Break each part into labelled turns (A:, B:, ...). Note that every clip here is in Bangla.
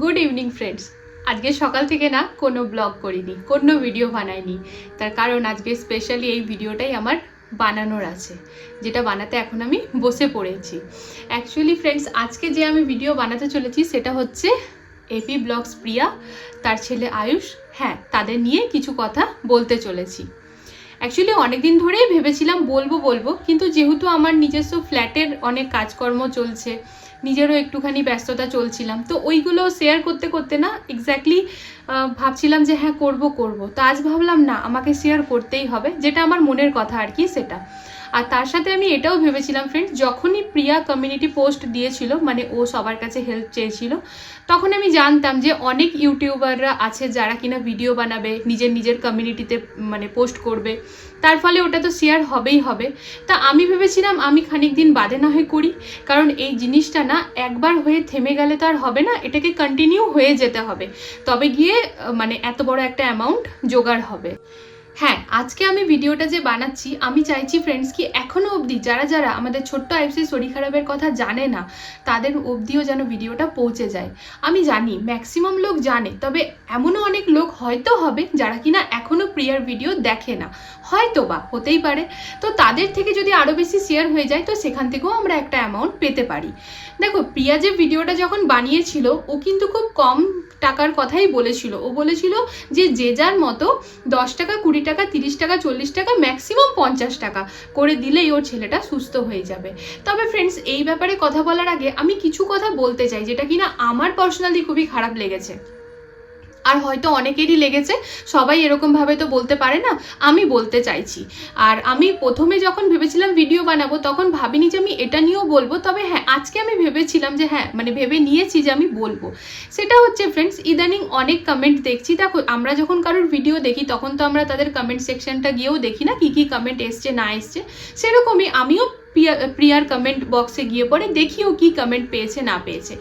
A: গুড ইভিনিং ফ্রেন্ডস আজকে সকাল থেকে না কোনো ব্লগ করিনি, কোনো ভিডিও বানাইনি। তার কারণ আজকে স্পেশালি এই ভিডিওটাই আমার বানানোর আছে, যেটা বানাতে এখন আমি বসে পড়েছি। অ্যাকচুয়ালি ফ্রেন্ডস আজকে যে আমি ভিডিও বানাতে চলেছি সেটা হচ্ছে এপি ব্লগস প্রিয়া, তার ছেলে আয়ুষ হ্যাঁ তাদের নিয়ে কিছু কথা বলতে চলেছি। অ্যাকচুয়ালি অনেকদিন ধরেই ভেবেছিলাম বলব বলব। কিন্তু যেহেতু আমার নিজস্ব ফ্ল্যাটের অনেক কাজকর্ম চলছে, নিজেরও একটুখানি ব্যস্ততা চলছিলাম, তো ওইগুলো শেয়ার করতে করতে না এক্স্যাক্টলি ভাবছিলাম যে হ্যাঁ করব করব। তো আজ ভাবলাম না, আমাকে শেয়ার করতেই হবে, যেটা আমার মনের কথা আর কি, সেটা। আর তার সাথে আমি এটাও ভেবেছিলাম ফ্রেন্ডস যখনই প্রিয়া কমিউনিটি পোস্ট দিয়েছিল মানে ও সবার কাছে হেল্প চেয়েছিল, তখন আমি জানতাম যে অনেক ইউটিউবাররা আছে যারা কিনা ভিডিও বানাবে, নিজের নিজের কমিউনিটিতে মানে পোস্ট করবে। তার ফলে ওটা তো শেয়ার হবেই হবে। তা আমি ভেবেছিলাম আমি খানিক দিন বাদে না হয়ে করি, কারণ এই জিনিসটা না একবার হয়ে থেমে গেলে তো আর হবে না, এটাকে কন্টিনিউ হয়ে যেতে হবে। তবে গিয়ে মানে এত বড় একটা অ্যামাউন্ট জোগাড় হবে। হ্যাঁ আজকে আমি ভিডিওটা যে বানাচ্ছি, আমি চাইছি ফ্রেন্ডস কি এখনও অবধি যারা যারা আমাদের ছোট্ট আইফসি শরীর খারাপের কথা জানে না, তাদের অবধিও যেন ভিডিওটা পৌঁছে যায়। আমি জানি ম্যাক্সিমাম লোক জানে, তবে এমনও অনেক লোক হয়তো হবে যারা কিনা এখনও প্রিয়ার ভিডিও দেখে না। হয়তো বা হতেই পারে। তো তাদের থেকে যদি আরও বেশি শেয়ার হয়ে যায়, তো সেখান থেকেও আমরা একটা অ্যামাউন্ট পেতে পারি। দেখো, প্রিয়া যে ভিডিওটা যখন বানিয়েছিল, ও কিন্তু খুব কম টাকার কথাই বলেছিল। ও বলেছিল যে যে যার মতো দশ টাকা, কুড়ি টাকা, তিরিশ টাকা, চল্লিশ টাকা ম্যাক্সিমাম পঞ্চাশ টাকা করে দিলেই ওর ছেলেটা সুস্থ হয়ে যাবে। তবে ফ্রেন্ডস এই ব্যাপারে কথা বলার আগে আমি কিছু কথা বলতে চাই যেটা কিনা আমার পার্সোনালি খুবই খারাপ লেগেছে। আর হয়তো অনেকেরই লেগেছে, সবাই এরকমভাবে তো বলতে পারে না, আমি বলতে চাইছি। আর আমি প্রথমে যখন ভেবেছিলাম ভিডিও বানাবো, তখন ভাবিনি যে আমি এটা নিয়েও বলব, তবে হ্যাঁ আজকে আমি ভেবেছিলাম যে হ্যাঁ মানে ভেবে নিয়েছি যে আমি বলব। সেটা হচ্ছে ফ্রেন্ডস ইদানিং অনেক কমেন্ট দেখছি। দেখো, আমরা যখন কারোর ভিডিও দেখি, তখন তো আমরা তাদের কমেন্ট সেকশনটা গিয়েও দেখি না, কি কি কমেন্ট এসছে, না এসছে। সেরকমই আমিও প্রিয়া প্রিয়ার কমেন্ট বক্সে গিয়ে পরে দেখিও কি কমেন্ট পেয়েছে, না পেয়েছে।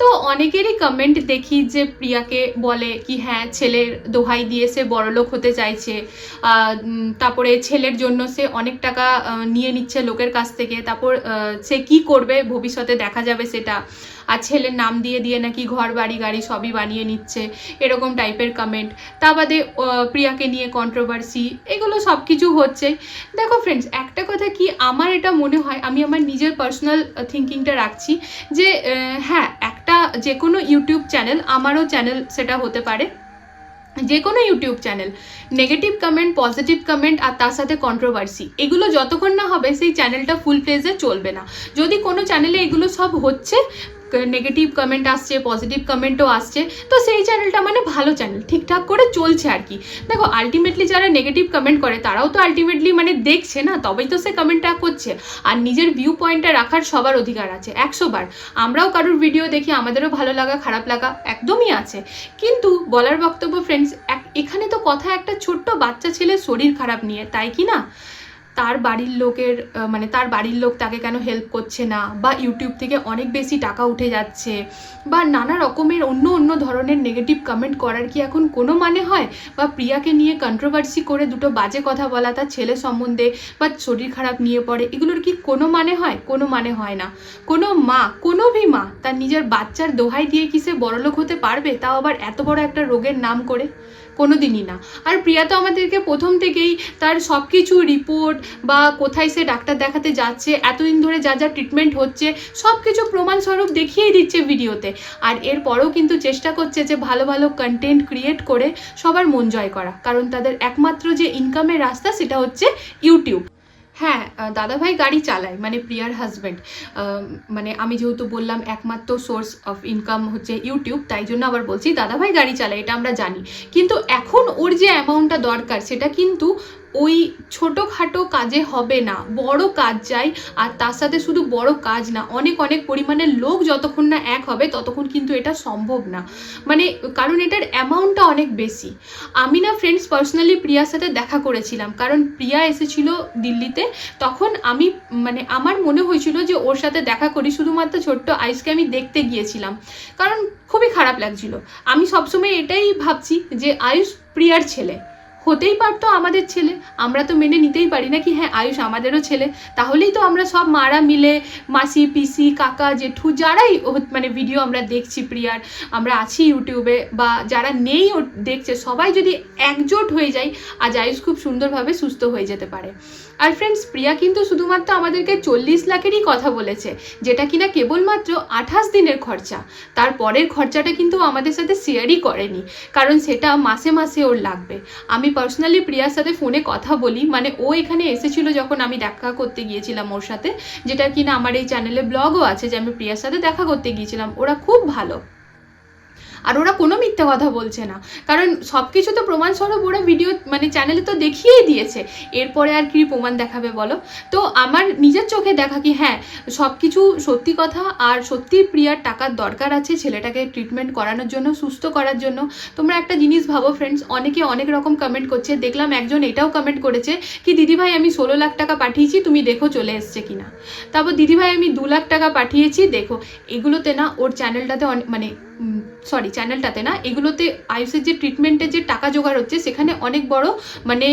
A: তো অনেকেরই কমেন্ট দেখি যে প্রিয়াকে বলে কি হ্যাঁ ছেলের দোহাই দিয়ে সে বড়লোক হতে চাইছে। তারপরে ছেলের জন্য সে অনেক টাকা নিয়ে নিচ্ছে লোকের কাছ থেকে। তারপর সে কি করবে? ভবিষ্যতে দেখা যাবে সেটা। আর ছেলের নাম দিয়ে দিয়ে নাকি ঘর, বাড়ি, গাড়ি সবই বানিয়ে নিচ্ছে, এরকম টাইপের কমেন্ট তা বাদে প্রিয়াকে নিয়ে কন্ট্রোভার্সি এগুলো সব কিছু হচ্ছে। দেখো ফ্রেন্ডস একটা কথা কি আমার এটা মনে হয়, আমি আমার নিজের পার্সোনাল থিঙ্কিংটা রাখছি যে হ্যাঁ একটা যে কোনো ইউটিউব চ্যানেল আমারও চ্যানেল সেটা হতে পারে। যে কোনো YouTube channel negative comment positive comment আর তার সাথে কন্ট্রোভার্সি এগুলো যতক্ষণ না হবে, সেই চ্যানেলটা ফুল প্লেজে চলবে না। যদি কোনো চ্যানেলে এগুলো সব হচ্ছে নেগেটিভ কমেন্ট আসছে পজিটিভ কমেন্টও আসছে। তো সেই চ্যানেলটা মানে ভালো চ্যানেল ঠিকঠাক করে চলছে আর কি। দেখো আলটিমেটলি যারা নেগেটিভ কমেন্ট করে, তারাও তো আলটিমেটলি মানে দেখছে না, তবেই তো সে কমেন্টটা করছে। আর নিজের ভিউ পয়েন্টটা রাখার সবার অধিকার আছে, একশো বার। আমরাও কারোর ভিডিও দেখি, আমাদেরও ভালো লাগা, খারাপ লাগা, একদমই আছে। কিন্তু বলার বক্তব্য ফ্রেন্ডস এখানে তো কথা একটা ছোট্ট বাচ্চা ছেলের শরীর খারাপ নিয়ে, তাই কি না? তার বাড়ির লোকের মানে তার বাড়ির লোক তাকে কেন হেল্প করছে না? বা ইউটিউব থেকে অনেক বেশি টাকা উঠে যাচ্ছে? বা নানা রকমের অন্য অন্য ধরনের নেগেটিভ কমেন্ট করার কি এখন কোনো মানে হয়? বা প্রিয়াকে নিয়ে কন্ট্রোভার্সি করে দুটো বাজে কথা বলা, তার ছেলে সম্বন্ধে বা শরীর খারাপ নিয়ে পড়ে, এগুলোর কি কোনো মানে হয়? কোনো মানে হয় না। কোনো মা, কোনো ভি মা, তার নিজের বাচ্চার দোহাই দিয়ে কি সে বড়লোক হতে পারবে? তাও আবার এত বড় একটা রোগের নাম করে? কোনো দিনই না। আর প্রিয়া তো আমাদেরকে প্রথম থেকেই তার সব কিছু রিপোর্ট বা কোথায় সে ডাক্তার দেখাতে যাচ্ছে, এতদিন ধরে যা যা ট্রিটমেন্ট হচ্ছে সব কিছু প্রমাণস্বরূপ দেখিয়ে দিচ্ছে ভিডিওতে আর এরপরেও কিন্তু চেষ্টা করছে যে ভালো ভালো কন্টেন্ট ক্রিয়েট করে সবার মন জয় করা। কারণ তাদের একমাত্র যে ইনকামের রাস্তা সেটা হচ্ছে ইউটিউব হ্যাঁ দাদাভাই গাড়ি চালায় মানে প্রিয়ার হাজব্যান্ড মানে আমি যেহেতু বললাম একমাত্র সোর্স অফ ইনকাম হচ্ছে ইউটিউব তাই জন্য আবার বলছি দাদাভাই গাড়ি চালায়, এটা আমরা জানি। কিন্তু এখন ওর যে অ্যামাউন্টটা দরকার, সেটা কিন্তু ওই ছোটোখাটো কাজে হবে না, বড় কাজ চাই, আর তার সাথে শুধু বড় কাজ না, অনেক অনেক পরিমাণের লোক যতক্ষণ না এক হবে, ততক্ষণ কিন্তু এটা সম্ভব না। মানে কারণ এটার অ্যামাউন্টটা অনেক বেশি। আমি না ফ্রেন্ডস পার্সোনালি প্রিয়ার সাথে দেখা করেছিলাম, কারণ প্রিয়া এসেছিল দিল্লিতে, তখন আমি মানে আমার মনে হয়েছিল যে ওর সাথে দেখা করি, শুধুমাত্র ছোট্ট আইসকে আমি দেখতে গিয়েছিলাম। কারণ খুবই খারাপ লাগছিল। আমি সবসময় এটাই ভাবছি যে আয়ুষ প্রিয়ার ছেলে। হতেই পারতো আমাদের ছেলে। আমরা তো মেনে নিতেই পারি না কি হ্যাঁ আয়ুষ আমাদেরও ছেলে। তাহলেই তো আমরা সব মারা মিলে মাসি, পিসি, কাকা, জেঠু, যারাই মানে ভিডিও আমরা দেখছি প্রিয়ার, আমরা আছি ইউটিউবে বা যারা নেই ও দেখছে, সবাই যদি একজোট হয়ে যায়, আজ আয়ুষ খুব সুন্দরভাবে সুস্থ হয়ে যেতে পারে। আর ফ্রেন্ডস প্রিয়া কিন্তু শুধুমাত্র আমাদেরকে চল্লিশ লাখেরই কথা বলেছে, যেটা কিনা কেবলমাত্র আঠাশ দিনের খরচা। তার পরের খরচাটা কিন্তু আমাদের সাথে শেয়ারই করেনি, কারণ সেটা মাসে মাসে ওর লাগবে। আমি পার্সোনালি প্রিয়ার সাথে ফোনে কথা বলি মানে ও এখানে এসেছিল যখন আমি দেখা করতে গিয়েছিলাম ওর সাথে, যেটা কিনা আমার এই চ্যানেলে ব্লগও আছে যে আমি প্রিয়ার সাথে দেখা করতে গিয়েছিলাম, ওরা খুব ভালো। আর ওরা কোনো মিথ্যে কথা বলছে না। কারণ সব কিছু তো প্রমাণস্বরূপ, ওরা ভিডিও মানে চ্যানেলে তো দেখিয়েই দিয়েছে। এরপরে আর কি প্রমাণ দেখাবে বলো? তো আমার নিজের চোখে দেখা কি হ্যাঁ সব কিছু সত্যি কথা আর সত্যি প্রিয়ার টাকার দরকার আছে ছেলেটাকে ট্রিটমেন্ট করানোর জন্য, সুস্থ করার জন্য। তোমরা একটা জিনিস ভাবো ফ্রেন্ডস অনেকে অনেক রকম কমেন্ট করছে। দেখলাম একজন এটাও কমেন্ট করেছে কি, দিদিভাই, আমি ষোলো লাখ টাকা পাঠিয়েছি, তুমি দেখো চলে এসছে কিনা? তারপর, দিদিভাই, আমি দু লাখ টাকা পাঠিয়েছি, দেখো। এগুলোতে না, ওর চ্যানেলটাতে মানে সরি চ্যানেলটাতে না, এগুলোতে আয়ুষের যে ট্রিটমেন্টের যে টাকা জোগাড় হচ্ছে, সেখানে অনেক বড় মানে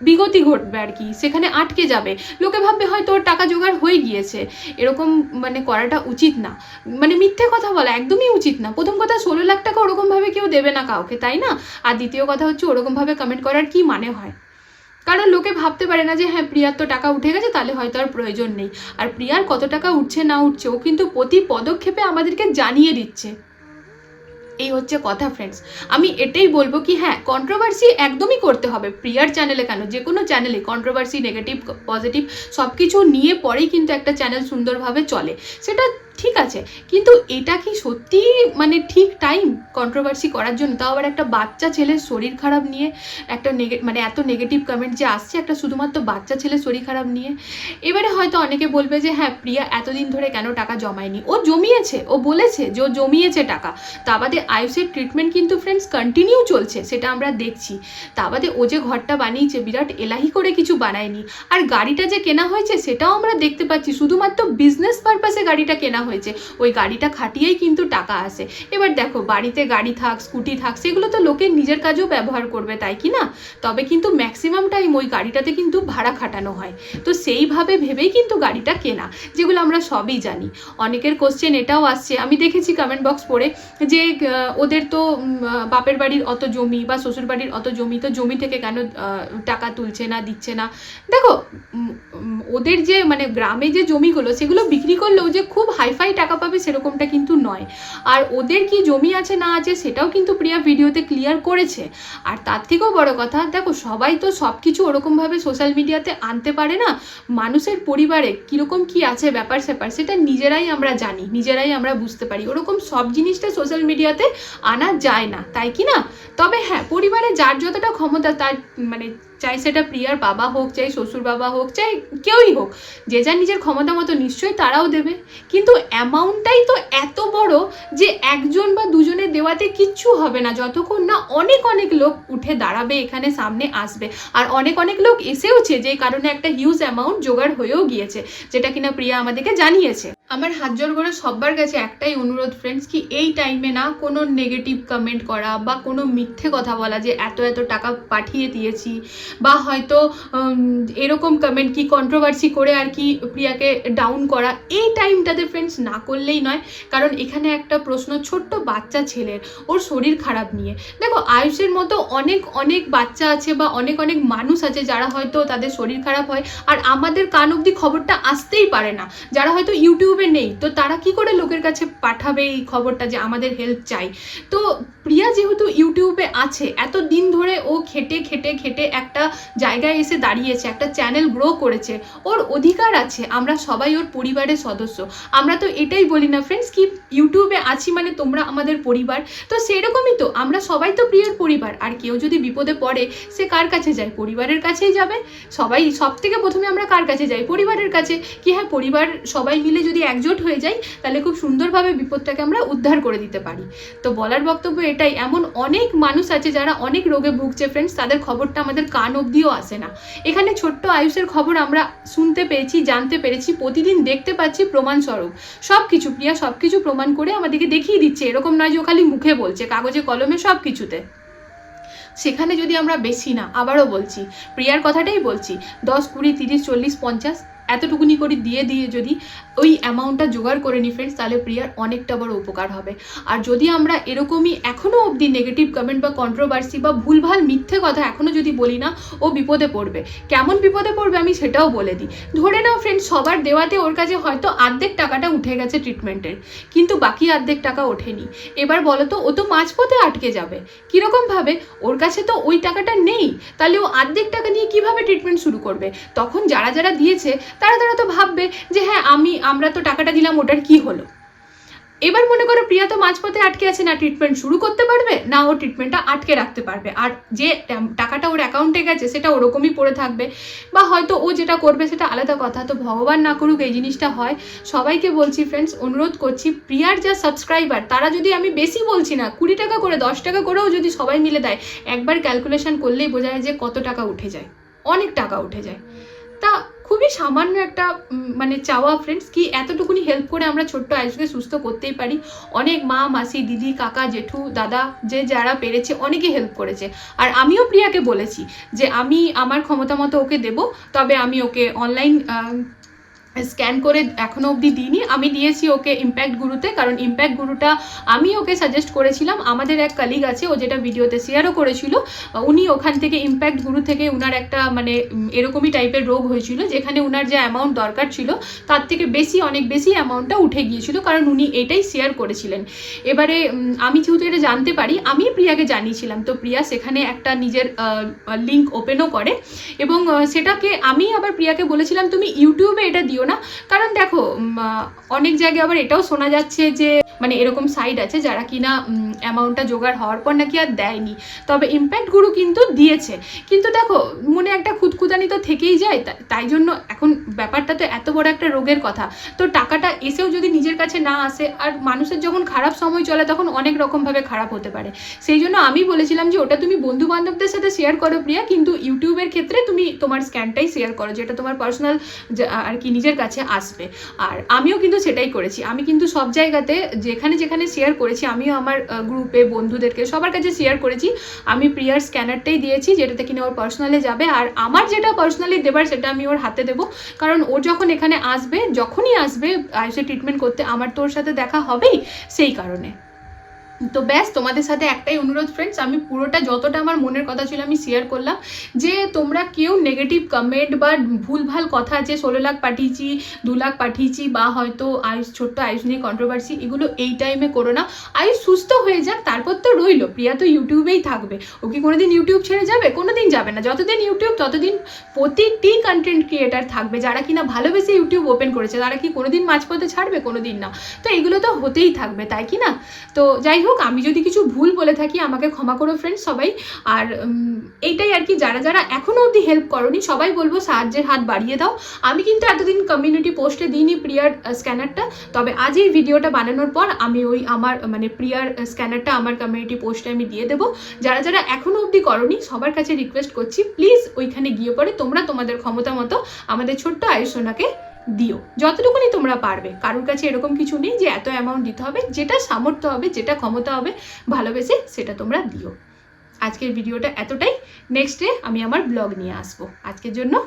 A: বিগতি ঘটবে আর কি, সেখানে আটকে যাবে। লোকে ভাববে হয়তো ওর টাকা জোগাড় হয়ে গিয়েছে। এরকম মানে করাটা উচিত না। মানে মিথ্যে কথা বলা একদমই উচিত না। প্রথম কথা, ষোলো লাখ টাকা ওরকমভাবে কেউ দেবে না কাউকে, তাই না? আর দ্বিতীয় কথা হচ্ছে, ওরকমভাবে কমেন্ট করার কি মানে হয়? কারণ লোকে ভাবতে পারে না যে হ্যাঁ প্রিয়ার তো টাকা উঠে গেছে, তাহলে হয়তো আর প্রয়োজন নেই। আর প্রিয়ার কত টাকা উঠছে না উঠছে, ও কিন্তু প্রতি পদক্ষেপে আমাদেরকে জানিয়ে দিচ্ছে। এই হচ্ছে কথা ফ্রেন্ডস আমি এটাই বলব কি হ্যাঁ কন্ট্রোভার্সি একদমই করতে হবে। প্রিয়ার চ্যানেলে কেন? যে কোনো চ্যানেলে কন্ট্রোভার্সি নেগেটিভ পজিটিভ সব কিছু নিয়ে পরেই কিন্তু একটা চ্যানেল সুন্দরভাবে চলে। সেটা ঠিক আছে, কিন্তু এটা কি সত্যি মানে ঠিক টাইম কন্ট্রোভার্সি করার জন্য? তাও আবার একটা বাচ্চা ছেলের শরীর খারাপ নিয়ে, একটা মানে এত নেগেটিভ কমেন্ট যে আসছে একটা শুধুমাত্র বাচ্চা ছেলের শরীর খারাপ নিয়ে। এবারে হয়তো অনেকে বলবে যে হ্যাঁ প্রিয়া এতদিন ধরে কেন টাকা জমায়নি? ও জমিয়েছে, ও বলেছে যে ও জমিয়েছে টাকা। তা বাদে আয়ুষের ট্রিটমেন্ট কিন্তু ফ্রেন্ডস কন্টিনিউ চলছে, সেটা আমরা দেখছি। তা বাদে ও যে ঘরটা বানিয়েছে বিরাট এলাহি করে কিছু বানায়নি। আর গাড়িটা যে কেনা হয়েছে, সেটাও আমরা দেখতে পাচ্ছি। শুধুমাত্র বিজনেস পারপাসে গাড়িটা কেনা হয়েছে। ওই গাড়িটা খাটিয়েই কিন্তু টাকা আসে। এবার দেখো, বাড়িতে গাড়ি থাক, স্কুটি থাক, সেগুলো তো লোকে নিজের কাজেও ব্যবহার করবে, তাই কি না? তবে কিন্তু ম্যাক্সিমাম টাইম ওই গাড়িটাতে কিন্তু ভাড়া খাটানো হয়। তো সেইভাবে ভেবেই কিন্তু গাড়িটা কেনা, যেগুলো আমরা সবই জানি। অনেকের কোশ্চেন এটাও আসছে। আমি দেখেছি কমেন্ট বক্স পড়ে যে ওদের তো বাপের বাড়ির অত জমি বা শ্বশুর বাড়ির অত জমি, তো জমি থেকে কেন টাকা তুলছে না, দিচ্ছে না? দেখো ওদের যে মানে গ্রামে যে জমিগুলো, সেগুলো বিক্রি করলেও যে খুব হাইফাই টাকা পাবে সেরকমটা কিন্তু নয়। আর ওদের কি জমি আছে না আছে সেটাও কিন্তু প্রিয়া ভিডিওতে ক্লিয়ার করেছে। আর তার থেকেও বড় কথা, দেখো সবাই তো সব কিছু ওরকমভাবে সোশ্যাল মিডিয়াতে আনতে পারে না। মানুষের পরিবারে কীরকম কি আছে ব্যাপার স্যাপার সেটা নিজেরাই আমরা জানি, নিজেরাই আমরা বুঝতে পারি। ওরকম সব জিনিসটা সোশ্যাল মিডিয়াতে আনা যায় না, তাই কি না? তবে হ্যাঁ পরিবারে যার যতটা ক্ষমতা তার মানে চাই সেটা প্রিয়ার বাবা হোক, চাই শ্বশুর বাবা হোক, চাই কেউই হোক, যে যার নিজের ক্ষমতা মতো নিশ্চয়ই তারাও দেবে। কিন্তু অ্যামাউন্টটাই তো এত বড় যে একজন বা দুজনের দেওয়াতে কিচ্ছু হবে না, যতক্ষণ না অনেক অনেক লোক উঠে দাঁড়াবে, এখানে সামনে আসবে। আর অনেক অনেক লোক এসেওছে, যে কারণে একটা হিউজ অ্যামাউন্ট জোগাড় হয়েও গিয়েছে, যেটা কিনা প্রিয়া আমাদেরকে জানিয়েছে। আমার হাত জোর করে সবার কাছে একটাই অনুরোধ ফ্রেন্ডস কি এই টাইমে না কোনো নেগেটিভ কমেন্ট করা বা কোনো মিথ্যে কথা বলা যে এত এত টাকা পাঠিয়ে দিয়েছি বা হয়তো এরকম কমেন্ট কি কন্ট্রোভার্সি করে আর কি প্রিয়াকে ডাউন করা, এই টাইমটাতে ফ্রেন্ডস না করলেই নয়। কারণ এখানে একটা প্রশ্ন, ছোট্ট বাচ্চা ছেলের, ওর শরীর খারাপ নিয়ে। দেখো, আয়ুষের মতো অনেক অনেক বাচ্চা আছে বা অনেক অনেক মানুষ আছে যারা হয়তো তাদের শরীর খারাপ হয়, আর আমাদের কান অবধি খবরটা আসতেই পারে না। যারা হয়তো ইউটিউবে নেই। তো তারা কি করে লোকের কাছে পাঠাবে এই খবরটা যে আমাদের হেল্প চাই? তো প্রিয়া যেহেতু ইউটিউবে আছে এত দিন ধরে ও খেটে খেটে খেটে একটা জায়গায় এসে দাঁড়িয়েছে, একটা চ্যানেল গ্রো করেছে। ওর অধিকার আছে, আমরা সবাই ওর পরিবারের সদস্য। আমরা তো এটাই বলি না ফ্রেন্ডস কি ইউটিউবে আছি মানে তোমরা আমাদের পরিবার। তো সেরকমই তো, আমরা সবাই তো প্রিয়র পরিবার। আর কেউ যদি বিপদে পড়ে, সে কার কাছে যায়? পরিবারের কাছেই যাবে। সবাই সব থেকে প্রথমে আমরা কার কাছে যাই? পরিবারের কাছে। কি হ্যাঁ পরিবার সবাই মিলে যদি একজোট হয়ে যাই, তাহলে খুব সুন্দরভাবে বিপদটাকে আমরা উদ্ধার করে দিতে পারি। তো বলার বক্তব্য এটাই, এমন অনেক মানুষ আছে যারা অনেক রোগে ভুগছে ফ্রেন্ডস তাদের খবরটা আমাদের কান অবধিও আসে না। এখানে ছোট্ট আয়ুষের খবর আমরা শুনতে পেরেছি জানতে পেরেছি, প্রতিদিন দেখতে পাচ্ছি প্রমাণস্বরূপ সব কিছু প্রিয়া সব কিছু প্রমাণ করে আমাদেরকে দেখিয়ে দিচ্ছে, এরকম নয় যে ও খালি মুখে বলছে, কাগজে, কলমে সব কিছুতে সেখানে যদি আমরা বেশি না, আবারও বলছি, প্রিয়ার কথাটাই বলছি, দশ, কুড়ি, তিরিশ, চল্লিশ, পঞ্চাশ এতটুকুনি করে দিয়ে দিয়ে যদি ওই অ্যামাউন্টটা জোগাড় করে নিই ফ্রেন্ডস তাহলে প্রিয়ার অনেকটা বড় উপকার হবে। আর যদি আমরা এরকমই এখনও অবধি নেগেটিভ কমেন্ট বা কন্ট্রোভার্সি বা ভুলভাল মিথ্যে কথা এখনও যদি বলি না, ও বিপদে পড়বে। কেমন বিপদে পড়বে আমি সেটাও বলে দিই। ধরে নাও ফ্রেন্ডস সবার দেওয়াতে ওর কাছে হয়তো অর্ধেক টাকাটা উঠে গেছে ট্রিটমেন্টের কিন্তু বাকি অর্ধেক টাকা ওঠেনি। এবার বলো তো, ও তো মাঝপথে আটকে যাবে। কীরকমভাবে ওর কাছে তো ওই টাকাটা নেই। তাহলে ও অর্ধেক টাকা নিয়ে কীভাবে ট্রিটমেন্ট শুরু করবে? তখন যারা যারা দিয়েছে তারা তারা তো ভাববে যে হ্যাঁ আমি, আমরা তো টাকাটা দিলাম, ওটার কি হলো? এবার মনে করো প্রিয়া তো মাঝপথে আটকে আছে, না ট্রিটমেন্ট শুরু করতে পারবে, না ও ট্রিটমেন্টটা আটকে রাখতে পারবে। আর যে টাকাটা ওর অ্যাকাউন্টে গেছে, সেটা ওরকমই পড়ে থাকবে। বা হয়তো ও যেটা করবে, সেটা আলাদা কথা। তো ভগবান না করুক, এই জিনিসটা হয়। সবাইকে বলছি ফ্রেন্ডস অনুরোধ করছি, প্রিয়ার যা সাবস্ক্রাইবার তারা যদি আমি বেশি বলছি না, কুড়ি টাকা করে, দশ টাকা করেও যদি সবাই মিলে দেয়, একবার ক্যালকুলেশন করলেই বোঝা যায় যে কত টাকা উঠে যায়। অনেক টাকা উঠে যায়। তা খুবই সামান্য একটা মানে চাওয়া ফ্রেন্ডস কি এতটুকুনি হেল্প করে আমরা ছোট্ট আয়ুষকে সুস্থ করতেই পারি। অনেক মা, মাসি, দিদি, কাকা, জেঠু, দাদা যে যারা পেরেছে অনেকে হেল্প করেছে। আর আমিও প্রিয়াকে বলেছি যে আমি আমার ক্ষমতা মতো ওকে দেব, তবে আমি ওকে অনলাইন স্ক্যান করে এখনও অবধি দিইনি। আমি দিয়েছি ওকে ইম্প্যাক্ট গুরুতে কারণ ইম্প্যাক্ট গুরুটা আমি ওকে সাজেস্ট করেছিলাম। আমাদের এক কালিগ আছে, ও যেটা ভিডিওতে শেয়ারও করেছিল উনি ওখান থেকে ইম্প্যাক্ট গুরু থেকে উনার একটা মানে এরকমই টাইপের রোগ হয়েছিল, যেখানে উনার যে অ্যামাউন্ট দরকার ছিল, তার থেকে বেশি, অনেক বেশি অ্যামাউন্টটা উঠে গিয়েছিল, কারণ উনি এটাই শেয়ার করেছিলেন। এবারে আমি যেহেতু এটা জানতে পারি, আমি প্রিয়াকে জানিয়েছিলাম। তো প্রিয়া সেখানে একটা নিজের লিঙ্ক ওপেনও করে এবং সেটাকে আমি আবার প্রিয়াকে বলেছিলাম, তুমি ইউটিউবে এটা দিও না। কারণ দেখো অনেক জায়গায় আবার এটাও শোনা যাচ্ছে যে মানে এরকম সাইড আছে যারা কিনা অ্যামাউন্টটা জোগাড় হওয়ার পর নাকি আর দেয়নি। তবে ইম্প্যাক্ট গুরু কিন্তু দিয়েছে। কিন্তু দেখো, মনে একটা খুঁতখুদানি তো থেকেই যায়। তাই জন্য এখন ব্যাপারটা তো এত বড় একটা রোগের কথা। তো টাকাটা এসেও যদি নিজের কাছে না আসে, আর মানুষের যখন খারাপ সময় চলে, তখন অনেক রকমভাবে খারাপ হতে পারে। সেই জন্য আমি বলেছিলাম যে, ওটা তুমি বন্ধু বান্ধবদের সাথে শেয়ার করো, প্রিয়া। কিন্তু ইউটিউবের ক্ষেত্রে তুমি তোমার স্ক্যানটাই শেয়ার করো, যেটা তোমার পার্সোনাল আর কি নিজের কাছে আসবে। আর আমিও কিন্তু সেটাই করেছি। আমি কিন্তু সব জায়গাতে যেখানে যেখানে শেয়ার করেছি, আমিও আমার গ্রুপে বন্ধুদেরকে সবার কাছে শেয়ার করেছি। আমি প্রিয়ার স্ক্যানারটাই দিয়েছি, যেটাতে কিনা ওর পার্সোনালি যাবে। আর আমার যেটা পার্সোনালি দেবার, সেটা আমি ওর হাতে দেবো। কারণ ও যখন এখানে আসবে, যখনই আসবে আইসে ট্রিটমেন্ট করতে, আমার তোর সাথে দেখা হবেই সেই কারণে। তো ব্যাস, তোমাদের সাথে একটাই অনুরোধ ফ্রেন্ডস আমি পুরোটা যতটা আমার মনের কথা ছিল আমি শেয়ার করলাম যে তোমরা কেউ নেগেটিভ কমেন্ট বা ভুলভাল কথা যে ষোলো লাখ পাঠিয়েছি, দু লাখ পাঠিয়েছি বা হয়তো আয়ুষ, ছোট্ট আয়ুষ নিয়ে কন্ট্রোভার্সি এগুলো এই টাইমে করো না। আয়ুষ সুস্থ হয়ে যাক, তারপর তো রইল। প্রিয়া তো ইউটিউবেই থাকবে। ও কি কোনোদিন ইউটিউব ছেড়ে যাবে? কোনোদিন যাবে না। যতদিন ইউটিউব ততদিন প্রতিটি কন্টেন্ট ক্রিয়েটার থাকবে যারা কিনা ভালোবেসে ইউটিউব ওপেন করেছে, তারা কি কোনোদিন মাঝপথে ছাড়বে? কোনোদিন না। তো এগুলো তো হতেই থাকবে, তাই কি না? তো যাই হোক, আমি যদি কিছু ভুল বলে থাকি, আমাকে ক্ষমা করো ফ্রেন্ডস সবাই। আর এইটাই আর কি, যারা যারা এখনও অবধি হেল্প করনি, সবাই বলব সাহায্যের হাত বাড়িয়ে দাও। আমি কিন্তু এতদিন কমিউনিটি পোস্টে দিইনি প্রিয়ার স্ক্যানারটা তবে আজ এই ভিডিওটা বানানোর পর আমি ওই আমার মানে প্রিয়ার স্ক্যানারটা আমার কমিউনিটি পোস্টে আমি দিয়ে দেবো। যারা যারা এখনও অবধি করনি, সবার কাছে রিকোয়েস্ট করছি প্লিজ ওইখানে গিয়ে পরে তোমরা তোমাদের ক্ষমতা মতো আমাদের ছোট্ট আয়ুষনাকে দিও। যতটুকুনি তোমরা পারবে। কারোর কাছে এরকম কিছু নেই যে এত অ্যামাউন্ট দিতে হবে, যেটা সামর্থ্য হবে, যেটা ক্ষমতা হবে, ভালোবেসে সেটা তোমরা দিও। আজকের ভিডিওটা এতটাই। নেক্সট ডে আমি আমার ব্লগ নিয়ে আসব। আজকের জন্য